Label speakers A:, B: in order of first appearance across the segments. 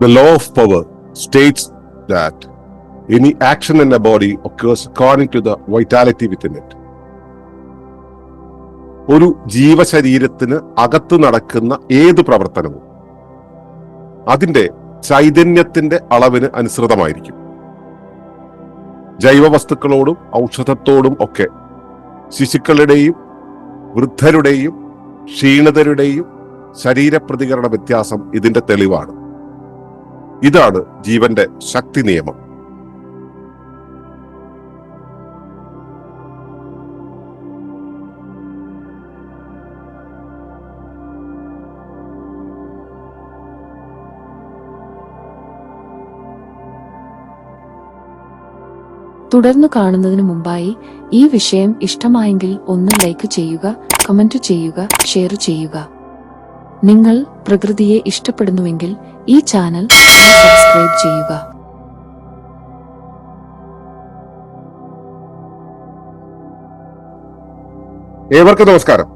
A: The law of power states that any action in a body occurs according to the vitality within it. ഒരു ജീവശരീരത്തിന് അകത്ത് നടക്കുന്ന ഏത് പ്രവർത്തനവും അതിന്റെ ചൈതന്യത്തിന്റെ അളവിന് അനുസൃതമായിരിക്കും ജൈവവസ്തുക്കളോടും ഔഷധത്തോടും ഒക്കെ ശിശുക്കളുടെയും വൃദ്ധരുടെയും ക്ഷീണിതരുടെയും ശരീരപ്രതികരണ വ്യത്യാസം ഇതിന്റെ തെളിവാണ് ഇതാണ് ജീവന്റെ ശക്തി നിയമം.
B: തുടർന്നു കാണുന്നതിന് മുമ്പായി ഈ വിഷയം ഇഷ്ടമായെങ്കിൽ ഒന്ന് ലൈക്ക് ചെയ്യുക കമന്റ് ചെയ്യുക ഷെയർ ചെയ്യുക. നിങ്ങൾ പ്രകൃതിയെ ഇഷ്ടപ്പെടുന്നുവെങ്കിൽ ഈ ചാനൽ സബ്സ്ക്രൈബ് ചെയ്യുക.
A: ഏവർക്കും നമസ്കാരം.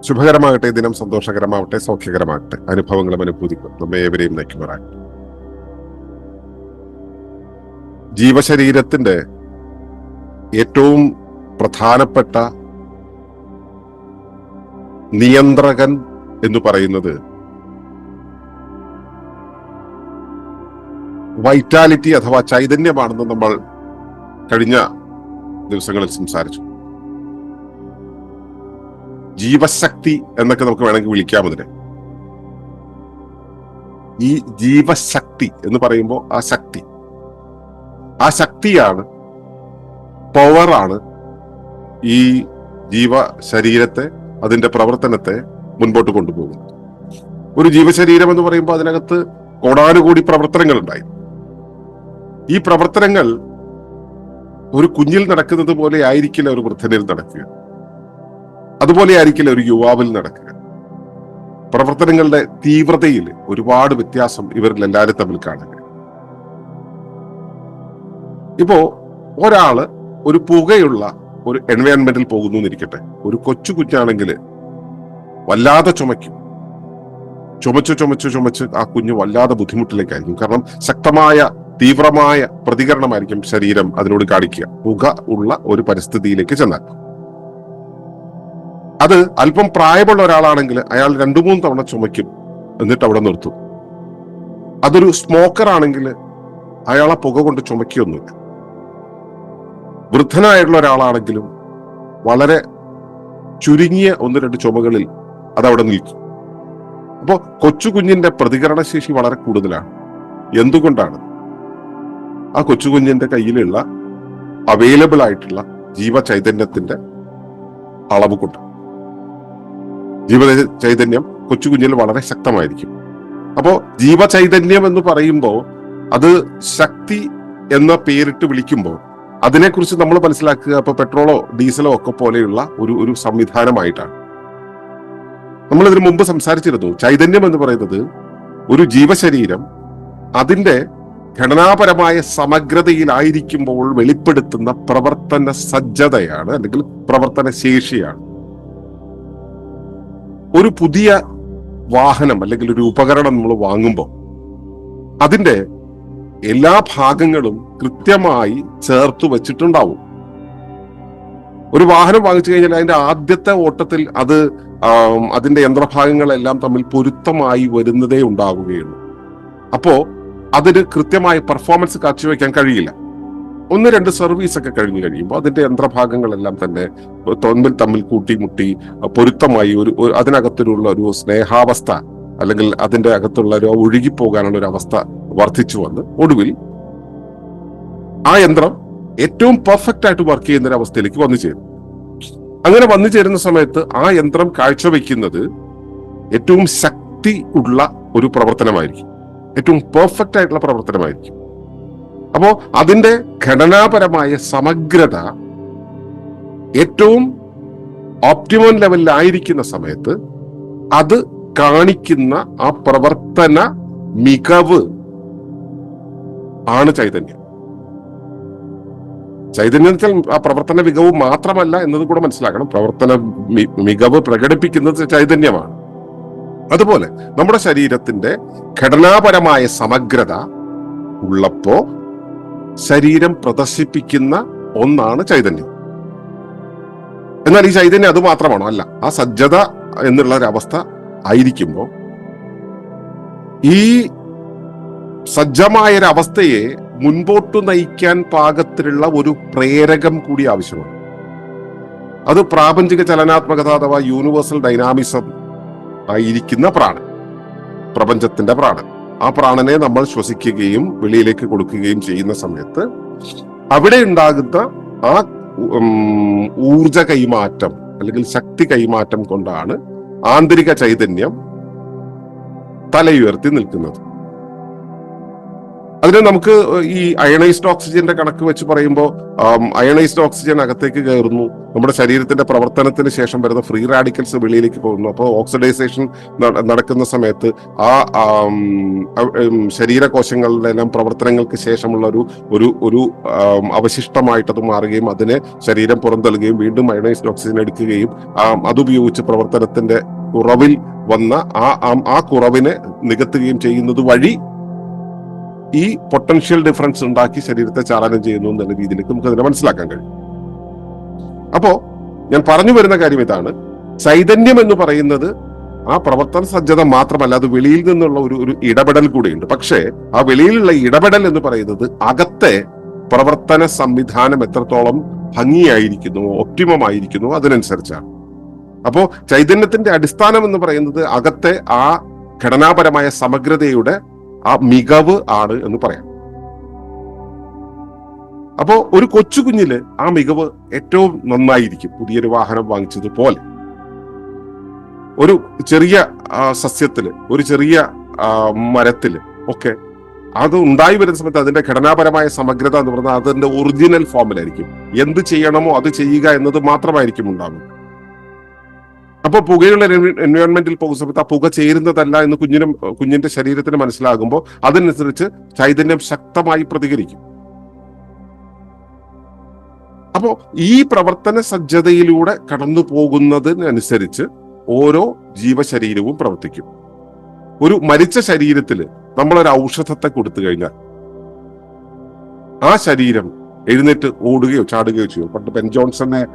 A: ശുഭകരമാകട്ടെ ദിനം സന്തോഷകരമാവട്ടെ സൗഖ്യകരമാകട്ടെ. അനുഭവങ്ങളും അനുഭൂതികളും നമ്മെ ഏവരെയും നയിക്കുമാറാകട്ടെ. ജീവശരീരത്തിന്റെ ഏറ്റവും പ്രധാനപ്പെട്ട നിയന്ത്രകൻ എന്ന് പറയുന്നത്. വൈറ്റാലിറ്റി അഥവാ ചൈതന്യമാണെന്ന് നമ്മൾ കഴിഞ്ഞ ദിവസങ്ങളിൽ സംസാരിച്ചു. ജീവശക്തി എന്നൊക്കെ നമുക്ക് വേണമെങ്കിൽ വിളിക്കാം അതിനെ. ഈ ജീവശക്തി എന്ന് പറയുമ്പോൾ ആ ശക്തി. ആ ശക്തിയാണ് പവറാണ് ഈ ജീവ ശരീരത്തെ അതിന്റെ പ്രവർത്തനത്തെ മുൻപോട്ട് കൊണ്ടുപോകും ഒരു ജീവശരീരം എന്ന് പറയുമ്പോൾ അതിനകത്ത് കോടാനുകൂടി പ്രവർത്തനങ്ങൾ ഉണ്ടായി ഈ പ്രവർത്തനങ്ങൾ ഒരു കുഞ്ഞിൽ നടക്കുന്നത് പോലെ ആയിരിക്കില്ല ഒരു വൃദ്ധനിൽ നടക്കുക. അതുപോലെ ആയിരിക്കില്ല ഒരു യുവാവിൽ നടക്കുക. പ്രവർത്തനങ്ങളുടെ തീവ്രതയിൽ ഒരുപാട് വ്യത്യാസം ഇവരിൽ എല്ലാവരും തമ്മിൽ കാണുക. ഇപ്പോ ഒരാൾ ഒരു പുകയുള്ള ഒരു എൻവയോൺമെന്റിൽ പോകുന്നു എന്നിരിക്കട്ടെ. ഒരു കൊച്ചു കുഞ്ഞാണെങ്കിൽ വല്ലാതെ ചുമയ്ക്കും. ചുമച്ച് ചുമച്ച് ചുമച്ച് ആ കുഞ്ഞ് വല്ലാതെ ബുദ്ധിമുട്ടിലേക്കായിരിക്കും. കാരണം ശക്തമായ തീവ്രമായ പ്രതികരണമായിരിക്കും ശരീരം അതിനോട് കാണിക്കുക. പുക ഉള്ള ഒരു പരിസ്ഥിതിയിലേക്ക് ചെന്നാൽ. അത് അല്പം പ്രായമുള്ള ഒരാളാണെങ്കിൽ അയാൾ രണ്ടു മൂന്ന് തവണ ചുമയ്ക്കും. എന്നിട്ട് അവിടെ നിർത്തും. അതൊരു സ്മോക്കർ ആണെങ്കിൽ അയാളെ പുക കൊണ്ട് ചുമയ്ക്കൊന്നുമില്ല. വൃദ്ധനായിട്ടുള്ള ഒരാളാണെങ്കിലും വളരെ ചുരുങ്ങിയ ഒന്ന് രണ്ട് ചുമകളിൽ അതവിടെ നിൽക്കും. അപ്പോൾ കൊച്ചുകുഞ്ഞിന്റെ പ്രതികരണ ശേഷി വളരെ കൂടുതലാണ്. എന്തുകൊണ്ടാണ്? ആ കൊച്ചുകുഞ്ഞിന്റെ കയ്യിലുള്ള അവൈലബിൾ ആയിട്ടുള്ള ജീവചൈതന്യത്തിന്റെ അളവ് കൊണ്ട്. ജീവ ചൈതന്യം കൊച്ചു കുഞ്ഞിൽ വളരെ ശക്തമായിരിക്കും. അപ്പോ ജീവചൈതന്യം എന്ന് പറയുമ്പോൾ അത് ശക്തി എന്ന പേരിട്ട് വിളിക്കുമ്പോൾ അതിനെക്കുറിച്ച് നമ്മൾ മനസ്സിലാക്കുക ഇപ്പൊ പെട്രോളോ ഡീസലോ ഒക്കെ പോലെയുള്ള ഒരു ഒരു സംവിധാനമായിട്ടാണ്. നമ്മൾ ഇതിനു മുമ്പ് സംസാരിച്ചിരുന്നു. ചൈതന്യം എന്ന് പറയുന്നത് ഒരു ജീവശരീരം അതിന്റെ ഘടനാപരമായ സമഗ്രതയിലായിരിക്കുമ്പോൾ വെളിപ്പെടുത്തുന്ന പ്രവർത്തന സജ്ജതയാണ് അല്ലെങ്കിൽ പ്രവർത്തന ശേഷിയാണ്. ഒരു പുതിയ വാഹനം അല്ലെങ്കിൽ ഒരു ഉപകരണം നമ്മൾ വാങ്ങുമ്പോൾ അതിന്റെ എല്ലാ ഭാഗങ്ങളും കൃത്യമായി ചേർത്ത് വെച്ചിട്ടുണ്ടാവും. ഒരു വാഹനം വാങ്ങിച്ചു കഴിഞ്ഞാൽ അതിന്റെ ആദ്യത്തെ ഓട്ടത്തിൽ അത് അതിന്റെ യന്ത്രഭാഗങ്ങളെല്ലാം തമ്മിൽ പൊരുത്തമായി വരുന്നതേ ഉണ്ടാവുകയുള്ളൂ. അപ്പോ അതിന് കൃത്യമായ പെർഫോമൻസ് കാഴ്ചവെക്കാൻ കഴിയില്ല. ഒന്ന് രണ്ട് സർവീസ് ഒക്കെ കഴിഞ്ഞു കഴിയുമ്പോൾ അതിന്റെ യന്ത്രഭാഗങ്ങളെല്ലാം തന്നെ തമ്മിൽ തമ്മിൽ കൂട്ടിമുട്ടി പൊരുത്തമായി ഒരു അതിനകത്തിലുള്ള ഒരു സ്നേഹാവസ്ഥ അല്ലെങ്കിൽ അതിന്റെ അകത്തുള്ള ഒരു ഒഴുകിപ്പോകാനുള്ള ഒരു അവസ്ഥ വർദ്ധിച്ചു വന്ന് ഒടുവിൽ ആ യന്ത്രം ഏറ്റവും പെർഫെക്റ്റ് ആയിട്ട് വർക്ക് ചെയ്യുന്ന ഒരു അവസ്ഥയിലേക്ക് വന്നു ചേരും. അങ്ങനെ വന്നു ചേരുന്ന സമയത്ത് ആ യന്ത്രം കാഴ്ചവെക്കുന്നത് ഏറ്റവും ശക്തി ഉള്ള ഒരു പ്രവർത്തനമായിരിക്കും. ഏറ്റവും പെർഫെക്റ്റ് ആയിട്ടുള്ള പ്രവർത്തനമായിരിക്കും. അപ്പോ അതിന്റെ ഘടനാപരമായ സമഗ്രത ഏറ്റവും ഓപ്റ്റിമം ലെവലിലായിരിക്കുന്ന സമയത്ത് അത് കാണിക്കുന്ന ആ പ്രവർത്തന മികവ് ആണ് ചൈതന്യം. ചൈതന്യം എന്ന് ആ പ്രവർത്തന മികവ് മാത്രമല്ല എന്നത് കൂടെ മനസ്സിലാക്കണം. പ്രവർത്തന മികവ് പ്രകടിപ്പിക്കുന്നത് ചൈതന്യമാണ്. അതുപോലെ നമ്മുടെ ശരീരത്തിന്റെ ഘടനാപരമായ സമഗ്രത ഉള്ളപ്പോ ശരീരം പ്രദർശിപ്പിക്കുന്ന ഒന്നാണ് ചൈതന്യം. എന്നാൽ ഈ ചൈതന്യം അത് മാത്രമാണോ? അല്ല ആ സജ്ജത എന്നുള്ള ഒരു അവസ്ഥ ആയിരിക്കുമ്പോൾ ഈ സജ്ജമായ ഒരു അവസ്ഥയെ മുൻപോട്ട് നയിക്കാൻ പാകത്തിലുള്ള ഒരു പ്രേരകം കൂടി ആവശ്യമാണ്. അത് പ്രാപഞ്ചിക ചലനാത്മകത അഥവാ യൂണിവേഴ്സൽ ഡൈനാമിസം ആയിരിക്കുന്ന പ്രാണൻ പ്രപഞ്ചത്തിന്റെ പ്രാണൻ. ആ പ്രാണനെ നമ്മൾ ശ്വസിക്കുകയും വെളിയിലേക്ക് കൊടുക്കുകയും ചെയ്യുന്ന സമയത്ത് അവിടെ ഉണ്ടാകുന്ന ആ ഊർജ കൈമാറ്റം അല്ലെങ്കിൽ ശക്തി കൈമാറ്റം കൊണ്ടാണ് ആന്തരിക ചൈതന്യം തലയുയർത്തി നിൽക്കുന്നത്. അതിന് നമുക്ക് ഈ അയണൈസ്ഡ് ഓക്സിജന്റെ കണക്ക് വെച്ച് പറയുമ്പോൾ അയണൈസ്ഡ് ഓക്സിജൻ അകത്തേക്ക് കയറുന്നു. നമ്മുടെ ശരീരത്തിന്റെ പ്രവർത്തനത്തിന് ശേഷം വരുന്ന ഫ്രീ റാഡിക്കൽസ് വെളിയിലേക്ക് പോകുന്നു. അപ്പോൾ ഓക്സിഡൈസേഷൻ നടക്കുന്ന സമയത്ത് ആ ശരീരകോശങ്ങളുടെ എല്ലാം പ്രവർത്തനങ്ങൾക്ക് ശേഷമുള്ള ഒരു ഒരു ഒരു അവശിഷ്ടമായിട്ട് അത് മാറുകയും അതിനെ ശരീരം പുറന്തള്ളുകയും വീണ്ടും അയണൈസ്ഡ് ഓക്സിജൻ എടുക്കുകയും അതുപയോഗിച്ച് പ്രവർത്തനത്തിന്റെ കുറവിൽ വന്ന ആ ആ കുറവിനെ നികത്തുകയും ചെയ്യുന്നത് വഴി ഈ പൊട്ടൻഷ്യൽ ഡിഫറൻസ് ഉണ്ടാക്കി ശരീരത്തെ ചാലനം ചെയ്യുന്നു എന്നുള്ള രീതിയിലേക്ക് നമുക്ക് അതിനെ മനസ്സിലാക്കാൻ കഴിയും. അപ്പോ ഞാൻ പറഞ്ഞു വരുന്ന കാര്യം ഇതാണ്. ചൈതന്യം എന്ന് പറയുന്നത് ആ പ്രവർത്തന സജ്ജത മാത്രമല്ല അത് വെളിയിൽ നിന്നുള്ള ഒരു ഒരു ഇടപെടൽ കൂടിയുണ്ട്. പക്ഷേ ആ വെളിയിലുള്ള ഇടപെടൽ എന്ന് പറയുന്നത് അകത്തെ പ്രവർത്തന സംവിധാനം എത്രത്തോളം ഭംഗിയായിരിക്കുന്നു ഒപ്റ്റിമം ആയിരിക്കുന്നു അതിനനുസരിച്ചാണ്. അപ്പോ ചൈതന്യത്തിന്റെ അടിസ്ഥാനം എന്ന് പറയുന്നത് അകത്തെ ആ ഘടനാപരമായ സമഗ്രതയുടെ ആ മികവ് ആണ് എന്ന് പറയാം. അപ്പോ ഒരു കൊച്ചു കുഞ്ഞിൽ ആ മികവ് ഏറ്റവും നന്നായിരിക്കും. പുതിയൊരു വാഹനം വാങ്ങിച്ചതുപോലെ. ഒരു ചെറിയ സസ്യത്തിൽ ഒരു ചെറിയ മരത്തിൽ ഒക്കെ അത് ഉണ്ടായി വരുന്ന സമയത്ത് അതിന്റെ ഘടനാപരമായ സമഗ്രത എന്ന് പറഞ്ഞാൽ അതിന്റെ ഒറിജിനൽ ഫോമിലായിരിക്കും എന്ത് ചെയ്യണമോ അത് ചെയ്യുക എന്നത് മാത്രമായിരിക്കും ഉണ്ടാകും അപ്പൊ പുകയുള്ള എൻവയോൺമെന്റിൽ പോകുന്ന സമയത്ത് ആ പുക ചേരുന്നതല്ല എന്ന് കുഞ്ഞിനും കുഞ്ഞിന്റെ ശരീരത്തിന് മനസ്സിലാകുമ്പോൾ അതിനനുസരിച്ച് ചൈതന്യം ശക്തമായി പ്രതികരിക്കും. അപ്പോ ഈ പ്രവർത്തന സജ്ജതയിലൂടെ കടന്നു പോകുന്നതിനനുസരിച്ച് ഓരോ ജീവശരീരവും പ്രവർത്തിക്കും. ഒരു മരിച്ച ശരീരത്തിൽ നമ്മളൊരു ഔഷധത്തെ കൊടുത്തു കഴിഞ്ഞാൽ ആ ശരീരം എഴുന്നേറ്റ് ഓടുകയോ ചാടുകയോ ചെയ്യും. പണ്ട് ബെൻ ജോൺസണെ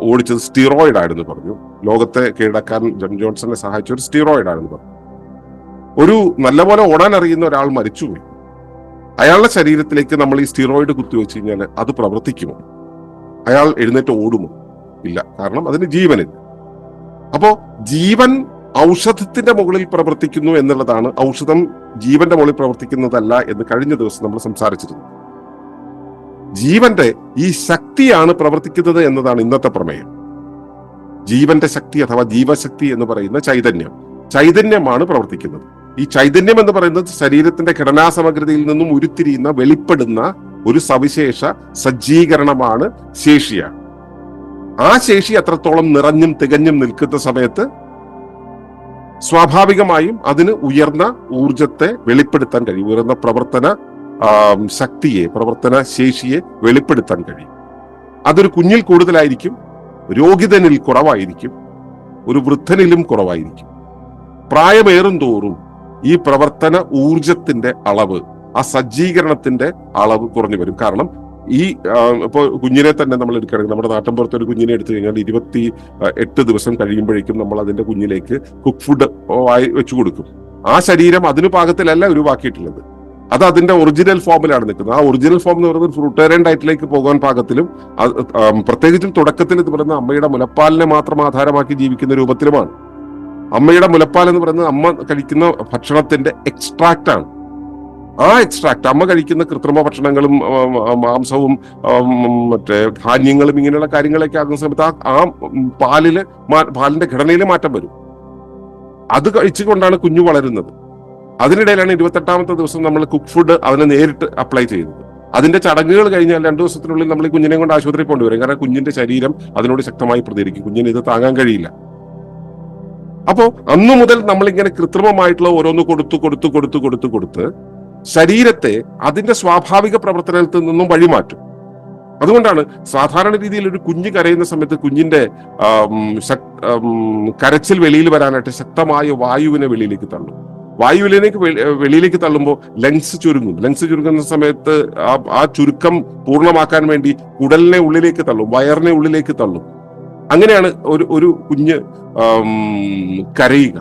A: ഓടിച്ചത് സ്റ്റിറോയിഡ് ആയിരുന്നു പറഞ്ഞു. ലോകത്തെ കീഴടക്കാൻ ബെൻ ജോൺസനെ സഹായിച്ച ഒരു സ്റ്റിറോയിഡ് ആയിരുന്നു പറഞ്ഞു. ഒരു നല്ലപോലെ ഓടാൻ അറിയുന്ന ഒരാൾ മരിച്ചുപോയി. അയാളുടെ ശരീരത്തിലേക്ക് നമ്മൾ ഈ സ്റ്റിറോയിഡ് കുത്തിവെച്ച് കഴിഞ്ഞാൽ അത് പ്രവർത്തിക്കുമോ? അയാൾ എഴുന്നേറ്റ് ഓടുമോ? ഇല്ല. കാരണം അതിന് ജീവനില്ല. അപ്പോ ജീവൻ ഔഷധത്തിന്റെ മുകളിൽ പ്രവർത്തിക്കുന്നു എന്നുള്ളതാണ് ഔഷധം ജീവന്റെ മുകളിൽ പ്രവർത്തിക്കുന്നതല്ല എന്ന് കഴിഞ്ഞ ദിവസം നമ്മൾ സംസാരിച്ചിരുന്നു ജീവന്റെ ഈ ശക്തിയാണ് പ്രവർത്തിക്കുന്നത് എന്നതാണ് ഇന്നത്തെ പ്രമേയം. ജീവന്റെ ശക്തി അഥവാ ജീവശക്തി എന്ന് പറയുന്ന ചൈതന്യം. ചൈതന്യമാണ് പ്രവർത്തിക്കുന്നത്. ഈ ചൈതന്യം എന്ന് പറയുന്നത് ശരീരത്തിന്റെ ഘടനാ സമഗ്രതയിൽ നിന്നും ഉരുത്തിരിയുന്ന വെളിപ്പെടുന്ന ഒരു സവിശേഷ സജ്ജീകരണമാണ് ശേഷിയാണ് ആ ശേഷി അത്രത്തോളം നിറഞ്ഞും തികഞ്ഞും നിൽക്കുന്ന സമയത്ത് സ്വാഭാവികമായും അതിന് ഉയർന്ന ഊർജത്തെ വെളിപ്പെടുത്താൻ കഴിയും. ഉയർന്ന പ്രവർത്തന ശക്തിയെ പ്രവർത്തന ശേഷിയെ വെളിപ്പെടുത്താൻ കഴിയും. അതൊരു കുഞ്ഞിൽ കൂടുതലായിരിക്കും രോഗിതനിൽ കുറവായിരിക്കും ഒരു വൃദ്ധനിലും കുറവായിരിക്കും. പ്രായമേറും തോറും ഈ പ്രവർത്തന ഊർജത്തിന്റെ അളവ് ആ സജ്ജീകരണത്തിന്റെ അളവ് കുറഞ്ഞു വരും. കാരണം ഈ ഇപ്പോൾ ഇപ്പോ കുഞ്ഞിനെ തന്നെ നമ്മൾ എടുക്കുകയാണെങ്കിൽ നമ്മുടെ നാട്ടിൻപുറത്ത് ഒരു കുഞ്ഞിനെ എടുത്തു കഴിഞ്ഞാൽ ഇരുപത്തി എട്ട് ദിവസം കഴിയുമ്പോഴേക്കും നമ്മൾ അതിന്റെ കുഞ്ഞിലേക്ക് കുക്ക് ഫുഡ് ആയി വെച്ചു കൊടുക്കും. ആ ശരീരം അതിനു പാകത്തിലല്ല ഉരുവാക്കിയിട്ടുള്ളത് അത് അതിന്റെ ഒറിജിനൽ ഫോമിലാണ് നിൽക്കുന്നത്. ആ ഒറിജിനൽ ഫോം എന്ന് പറയുന്നത് ഫ്രൂട്ടേറിയൻ ഡയറ്റിലേക്ക് പോകാൻ പാകത്തിലും പ്രത്യേകിച്ചും തുടക്കത്തിൽ ഇത് പറയുന്ന അമ്മയുടെ മുലപ്പാലിനെ മാത്രം ആധാരമാക്കി ജീവിക്കുന്ന രൂപത്തിലുമാണ്. അമ്മയുടെ മുലപ്പാൽ എന്ന് പറയുന്നത് അമ്മ കഴിക്കുന്ന ഭക്ഷണത്തിന്റെ എക്സ്ട്രാക്റ്റ് ആണ്. ആ എക്സ്ട്രാക്ട് അമ്മ കഴിക്കുന്ന കൃത്രിമ ഭക്ഷണങ്ങളും മാംസവും മറ്റേ ധാന്യങ്ങളും ഇങ്ങനെയുള്ള കാര്യങ്ങളൊക്കെ ആകുന്ന സമയത്ത് ആ പാലിൽ പാലിന്റെ ഘടനയിൽ മാറ്റം വരും. അത് കഴിച്ചുകൊണ്ടാണ് കുഞ്ഞു വളരുന്നത്. അതിനിടയിലാണ് ഇരുപത്തെട്ടാമത്തെ ദിവസം നമ്മൾ കുക്ക് ഫുഡ് അവനെ നേരിട്ട് അപ്ലൈ ചെയ്തത് അതിന്റെ ചടങ്ങുകൾ കഴിഞ്ഞാൽ രണ്ടു ദിവസത്തിനുള്ളിൽ നമ്മൾ ഈ കുഞ്ഞിനെ കൊണ്ട് ആശുപത്രിയിൽ കൊണ്ടുവരും. കാരണം കുഞ്ഞിന്റെ ശരീരം അതിനോട് ശക്തമായി പ്രതികരിക്കും. കുഞ്ഞിന് ഇത് താങ്ങാൻ കഴിയില്ല. അപ്പോ അന്നു മുതൽ നമ്മൾ ഇങ്ങനെ കൃത്രിമമായിട്ടുള്ള ഓരോന്ന് കൊടുത്തു കൊടുത്തു കൊടുത്തു കൊടുത്തു കൊടുത്ത് ശരീരത്തെ അതിന്റെ സ്വാഭാവിക പ്രവർത്തനത്തിൽ നിന്നും വഴിമാറ്റും. അതുകൊണ്ടാണ് സാധാരണ രീതിയിൽ ഒരു കുഞ്ഞ് കരയുന്ന സമയത്ത് കുഞ്ഞിന്റെ കരച്ചിൽ വെളിയിൽ വരാനായിട്ട് ശക്തമായ വായുവിനെ വെളിയിലേക്ക് തള്ളും. വായുവിലേക്ക് വെളിയിലേക്ക് തള്ളുമ്പോൾ ലങ്സ് ചുരുങ്ങും. ലങ്സ് ചുരുങ്ങുന്ന സമയത്ത് ആ ചുരുക്കം പൂർണമാക്കാൻ വേണ്ടി കുടലിനെ ഉള്ളിലേക്ക് തള്ളും വയറിനെ ഉള്ളിലേക്ക് തള്ളും. അങ്ങനെയാണ് ഒരു ഒരു കുഞ്ഞ് കരയുക.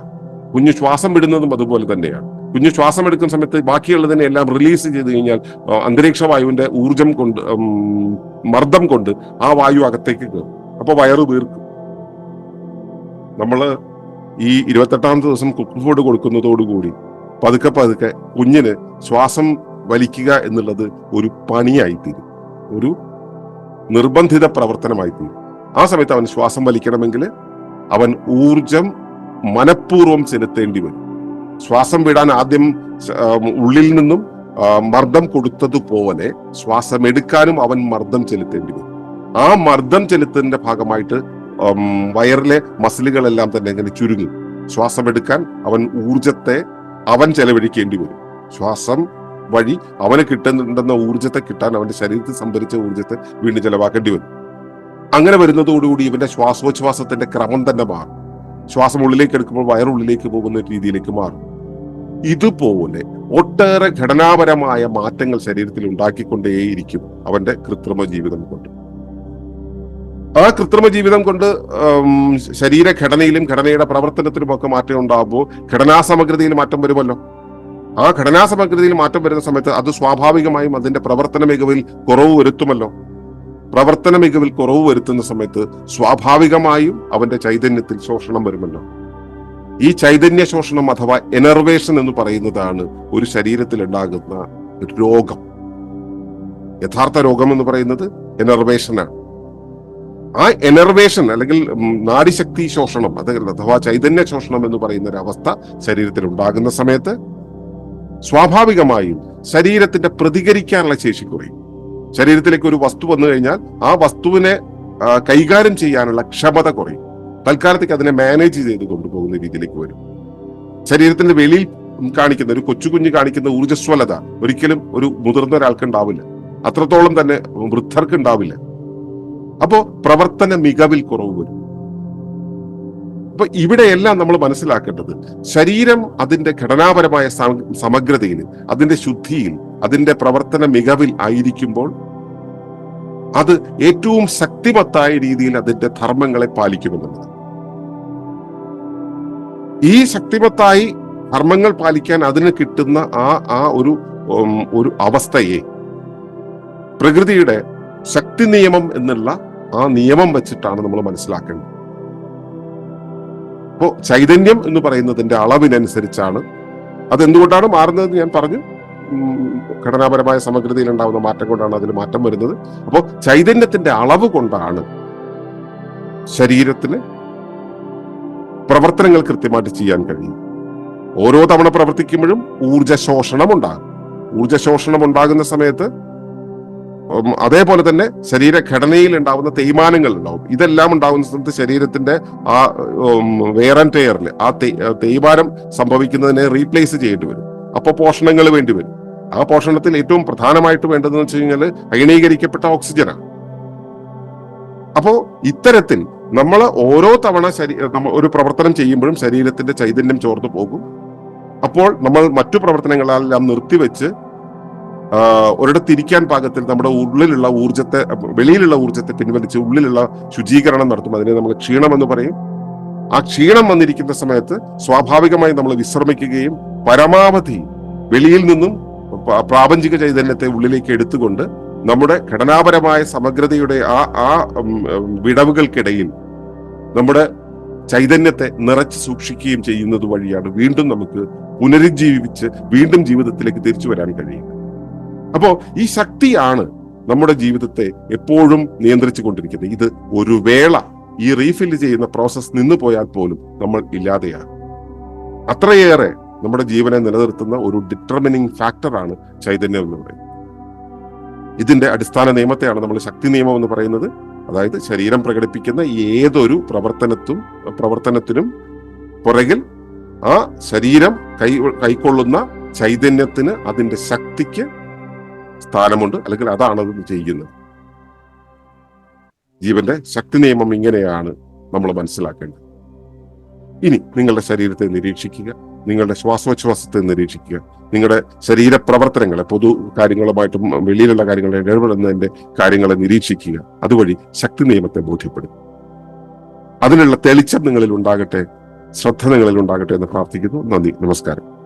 A: കുഞ്ഞ് ശ്വാസം വിടുന്നതും അതുപോലെ തന്നെയാണ്. കുഞ്ഞ് ശ്വാസം എടുക്കുന്ന സമയത്ത് ബാക്കിയുള്ളതിനെ എല്ലാം റിലീസ് ചെയ്ത് കഴിഞ്ഞാൽ അന്തരീക്ഷ വായുവിന്റെ ഊർജം കൊണ്ട് മർദ്ദം കൊണ്ട് ആ വായു അകത്തേക്ക് കയറും അപ്പൊ വയറ് വീർക്കും. നമ്മൾ ഈ ഇരുപത്തെട്ടാം ദിവസം കുക്ക് ഫുഡ് കൊടുക്കുന്നതോടുകൂടി പതുക്കെ പതുക്കെ കുഞ്ഞിന് ശ്വാസം വലിക്കുക എന്നുള്ളത് ഒരു പണിയായിത്തീരും. ഒരു നിർബന്ധിത പ്രവർത്തനമായി തീരും ആ സമയത്ത് അവൻ ശ്വാസം വലിക്കണമെങ്കിൽ അവൻ ഊർജം മനഃപൂർവം ചെലുത്തേണ്ടി വരും. ശ്വാസം വിടാൻ ആദ്യം ഉള്ളിൽ നിന്നും മർദ്ദം കൊടുത്തതുപോലെ ശ്വാസം എടുക്കാനും അവൻ മർദ്ദം ചെലുത്തേണ്ടി വരും. ആ മർദ്ദം ചെലുത്തതിന്റെ ഭാഗമായിട്ട് വയറിലെ മസിലുകളെല്ലാം തന്നെ ഇങ്ങനെ ചുരുങ്ങും. ശ്വാസം എടുക്കാൻ അവൻ ഊർജത്തെ അവൻ ചെലവഴിക്കേണ്ടി വരും. ശ്വാസം വഴി അവന് കിട്ടുന്നുണ്ടെന്ന ഊർജത്തെ കിട്ടാൻ അവന്റെ ശരീരത്തിൽ സംഭരിച്ച ഊർജത്തെ വീണ്ടും ചെലവാക്കേണ്ടി വരും. അങ്ങനെ വരുന്നതോടുകൂടി ഇവന്റെ ശ്വാസോച്ഛ്വാസത്തിന്റെ ക്രമം തന്നെ മാറും. ശ്വാസം ഉള്ളിലേക്ക് എടുക്കുമ്പോൾ വയറുള്ളിലേക്ക് പോകുന്ന രീതിയിലേക്ക് മാറും. ഇതുപോലെ ഒട്ടേറെ ഘടനാപരമായ മാറ്റങ്ങൾ ശരീരത്തിൽ ഉണ്ടാക്കിക്കൊണ്ടേയിരിക്കും അവന്റെ കൃത്രിമ ജീവിതം കൊണ്ട്. ആ കൃത്രിമ ജീവിതം കൊണ്ട് ശരീരഘടനയിലും ഘടനയുടെ പ്രവർത്തനത്തിലും ഒക്കെ മാറ്റം ഉണ്ടാകുമ്പോൾ ഘടനാസമഗ്രതയിൽ മാറ്റം വരുമല്ലോ. ആ ഘടനാ സമഗ്രതയിൽ മാറ്റം വരുന്ന സമയത്ത് അത് സ്വാഭാവികമായും അതിന്റെ പ്രവർത്തന മികവിൽ കുറവ് വരുത്തുമല്ലോ. പ്രവർത്തന മികവിൽ കുറവ് വരുത്തുന്ന സമയത്ത് സ്വാഭാവികമായും അവന്റെ ചൈതന്യത്തിൽ ശോഷണം വരുമല്ലോ. ഈ ചൈതന്യ ശോഷണം അഥവാ എനർവേഷൻ എന്ന് പറയുന്നതാണ് ഒരു ശരീരത്തിൽ ഉണ്ടാകുന്ന രോഗം. യഥാർത്ഥ രോഗം എന്ന് പറയുന്നത് എനർവേഷനാണ്. ആ എനർവേഷൻ അല്ലെങ്കിൽ നാടിശക്തി ശോഷണം അത് അഥവാ ചൈതന്യ ശോഷണം എന്ന് പറയുന്ന ഒരു അവസ്ഥ ശരീരത്തിൽ ഉണ്ടാകുന്ന സമയത്ത് സ്വാഭാവികമായും ശരീരത്തിന്റെ പ്രതികരിക്കാനുള്ള ശേഷി കുറയും. ശരീരത്തിലേക്ക് ഒരു വസ്തു വന്നു കഴിഞ്ഞാൽ ആ വസ്തുവിനെ കൈകാര്യം ചെയ്യാനുള്ള ക്ഷമത കുറയും. തൽക്കാലത്തേക്ക് അതിനെ മാനേജ് ചെയ്ത് കൊണ്ടുപോകുന്ന രീതിയിലേക്ക് വരും. ശരീരത്തിന്റെ വെളിയിൽ കാണിക്കുന്ന ഒരു കൊച്ചു കുഞ്ഞ് കാണിക്കുന്ന ഊർജസ്വലത ഒരിക്കലും ഒരു മുതിർന്ന ഒരാൾക്ക് ഉണ്ടാവില്ല. അത്രത്തോളം തന്നെ വൃദ്ധർക്ക് ഉണ്ടാവില്ല. അപ്പോ പ്രവർത്തന മികവിൽ കുറവ് വരും. അപ്പൊ ഇവിടെയെല്ലാം നമ്മൾ മനസ്സിലാക്കേണ്ടത് ശരീരം അതിന്റെ ഘടനാപരമായ സമഗ്രതയിൽ അതിന്റെ ശുദ്ധിയിൽ അതിന്റെ പ്രവർത്തന മികവിൽ ആയിരിക്കുമ്പോൾ അത് ഏറ്റവും ശക്തിമത്തായ രീതിയിൽ അതിന്റെ ധർമ്മങ്ങളെ പാലിക്കുമെന്നുള്ളത്. ഈ ശക്തിമത്തായി ധർമ്മങ്ങൾ പാലിക്കാൻ അതിന് കിട്ടുന്ന ആ ആ ഒരു ഒരു അവസ്ഥയെ പ്രകൃതിയുടെ ശക്തി നിയമം എന്നുള്ള ആ നിയമം വെച്ചിട്ടാണ് നമ്മൾ മനസ്സിലാക്കേണ്ടത്. അപ്പോൾ ചൈതന്യം എന്ന് പറയുന്നതിന്റെ അളവിനനുസരിച്ചാണ് അതെന്തുകൊണ്ടാണ് മാറുന്നതെന്ന് മാറുന്നത് ഞാൻ പറഞ്ഞു. ഘടനാപരമായ സമഗ്രതയിൽ ഉണ്ടാകുന്ന മാറ്റം കൊണ്ടാണ് അതിൽ മാറ്റം വരുന്നത്. അപ്പോൾ ചൈതന്യത്തിന്റെ അളവ് കൊണ്ടാണ് ശരീരത്തിന് പ്രവർത്തനങ്ങൾ കൃത്യമായിട്ട് ചെയ്യാൻ കഴിയും ഓരോ തവണ പ്രവർത്തിക്കുമ്പോഴും ഊർജശോഷണം ശോഷണം ഉണ്ടാകും. ഊർജശോഷണം ശോഷണം ഉണ്ടാകുന്ന സമയത്ത് അതേപോലെ തന്നെ ശരീരഘടനയിൽ ഉണ്ടാവുന്ന തേയ്മാനങ്ങൾ ഉണ്ടാവും. ഇതെല്ലാം ഉണ്ടാകുന്ന സ്ഥലത്ത് ശരീരത്തിന്റെ ആ വെയർ ആൻഡ് ടെയറിൽ ആ തേയ്മാനം സംഭവിക്കുന്നതിനെ റീപ്ലേസ് ചെയ്യേണ്ടി വരും. അപ്പൊ പോഷണങ്ങൾ വേണ്ടി വരും. ആ പോഷണത്തിൽ ഏറ്റവും പ്രധാനമായിട്ട് വേണ്ടതെന്ന് വെച്ച് കഴിഞ്ഞാൽ അയണീകരിക്കപ്പെട്ട ഓക്സിജനാണ് അപ്പോ ഇത്തരത്തിൽ നമ്മൾ ഓരോ തവണ ശരീ ഒരു പ്രവർത്തനം ചെയ്യുമ്പോഴും ശരീരത്തിന്റെ ചൈതന്യം ചോർന്നു പോകും. അപ്പോൾ നമ്മൾ മറ്റു പ്രവർത്തനങ്ങളെല്ലാം നിർത്തിവെച്ച് ഒരിടത്തിരിക്കാൻ പാകത്തിൽ നമ്മുടെ ഉള്ളിലുള്ള ഊർജത്തെ വെളിയിലുള്ള ഊർജത്തെ പിൻവലിച്ച് ഉള്ളിലുള്ള ശുചീകരണം നടത്തും. അതിനെ നമ്മൾ ക്ഷീണം എന്ന് പറയും. ആ ക്ഷീണം വന്നിരിക്കുന്ന സമയത്ത് സ്വാഭാവികമായി നമ്മൾ വിശ്രമിക്കുകയും പരമാവധി വെളിയിൽ നിന്നും പ്രാപഞ്ചിക ചൈതന്യത്തെ ഉള്ളിലേക്ക് എടുത്തുകൊണ്ട് നമ്മുടെ ഘടനാപരമായ സമഗ്രതയുടെ ആ ആ വിടവുകൾക്കിടയിൽ നമ്മുടെ ചൈതന്യത്തെ നിറച്ച് സൂക്ഷിക്കുകയും ചെയ്യുന്നത് വഴിയാണ് വീണ്ടും നമുക്ക് പുനരുജ്ജീവിച്ച് വീണ്ടും ജീവിതത്തിലേക്ക് തിരിച്ചു വരാൻ കഴിയുക അപ്പോ ഈ ശക്തിയാണ് നമ്മുടെ ജീവിതത്തെ എപ്പോഴും നിയന്ത്രിച്ചു കൊണ്ടിരിക്കുന്നത്. ഇത് ഒരു വേള ഈ റീഫില്ല് ചെയ്യുന്ന പ്രോസസ് നിന്നു പോയാൽ പോലും നമ്മൾ ഇല്ലാതെയാണ്. അത്രയേറെ നമ്മുടെ ജീവനെ നിലനിർത്തുന്ന ഒരു ഡിറ്റർമിനിങ് ഫാക്ടറാണ് ചൈതന്യം എന്ന് പറയുന്നത്. ഇതിന്റെ അടിസ്ഥാന നിയമത്തെയാണ് നമ്മൾ ശക്തി നിയമം എന്ന് പറയുന്നത്. അതായത് ശരീരം പ്രകടിപ്പിക്കുന്ന ഏതൊരു പ്രവർത്തനത്തും പ്രവർത്തനത്തിനും പുറകിൽ ആ ശരീരം കൈ കൈക്കൊള്ളുന്ന ചൈതന്യത്തിന് അതിന്റെ ശക്തിക്ക് സ്ഥാനമുണ്ട്. അല്ലെങ്കിൽ അതാണ് അത് ചെയ്യുന്നത്. ജീവന്റെ ശക്തി നിയമം ഇങ്ങനെയാണ് നമ്മൾ മനസ്സിലാക്കേണ്ടത്. ഇനി നിങ്ങളുടെ ശരീരത്തെ നിരീക്ഷിക്കുക നിങ്ങളുടെ ശ്വാസോച്ഛ്വാസത്തെ നിരീക്ഷിക്കുക നിങ്ങളുടെ ശരീര പ്രവർത്തനങ്ങളെ പൊതു കാര്യങ്ങളുമായിട്ടും വെളിയിലുള്ള കാര്യങ്ങളെ ഇടപെടുന്നതിന്റെ കാര്യങ്ങളെ നിരീക്ഷിക്കുക. അതുവഴി ശക്തി നിയമത്തെ ബോധ്യപ്പെടും. അതിനുള്ള തെളിച്ചം നിങ്ങളിൽ ഉണ്ടാകട്ടെ ശ്രദ്ധ നിങ്ങളിൽ ഉണ്ടാകട്ടെ എന്ന് പ്രാർത്ഥിക്കുന്നു. നന്ദി. നമസ്കാരം.